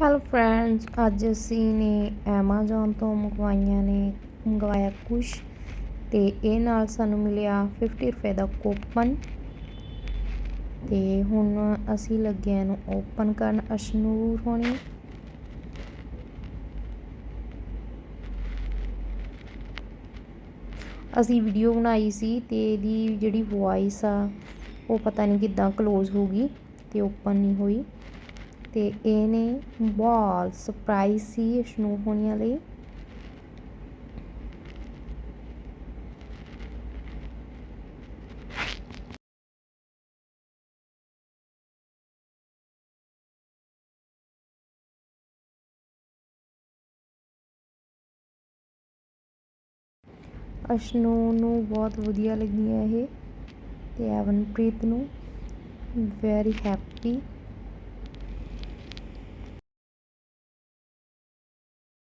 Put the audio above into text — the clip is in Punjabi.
ਹੈਲੋ ਫਰੈਂਡਸ ਅੱਜ ਅਸੀਂ ਨੇ ਐਮਾਜ਼ੋਨ ਤੋਂ ਮੰਗਵਾਈਆਂ ਨੇ, ਮੰਗਵਾਇਆ ਕੁਛ ਤੇ ਇਹ ਨਾਲ ਸਾਨੂੰ ਮਿਲਿਆ 50 ਰੁਪਏ ਦਾ ਕੂਪਨ ਤੇ ਹੁਣ ਅਸੀਂ ਲੱਗੇ ਇਹਨੂੰ ਓਪਨ ਕਰਨ ਅਸ਼ਨੂਰ ਹੋਣੀ। ਅਸੀਂ ਵੀਡੀਓ ਬਣਾਈ ਸੀ ਤੇ ਇਹਦੀ ਜਿਹੜੀ ਵੌਇਸ ਆ, ਉਹ ਪਤਾ ਨਹੀਂ ਕਿੱਦਾਂ ਕਲੋਜ਼ ਹੋ ਗਈ ਤੇ ਓਪਨ ਨਹੀਂ ਹੋਈ। ਤੇ ਇਹ ਨੇ ਬਹੁਤ ਸਰਪ੍ਰਾਈਜ਼ ਸੀ ਅਸ਼ਨੂਰ ਹੋਣੀਆਂ ਲਈ। ਅਸ਼ਨੂਰ ਨੂੰ ਬਹੁਤ ਵਧੀਆ ਲੱਗੀਆਂ ਇਹ ਤੇ ਐਵਨਪ੍ਰੀਤ ਨੂੰ। Very happy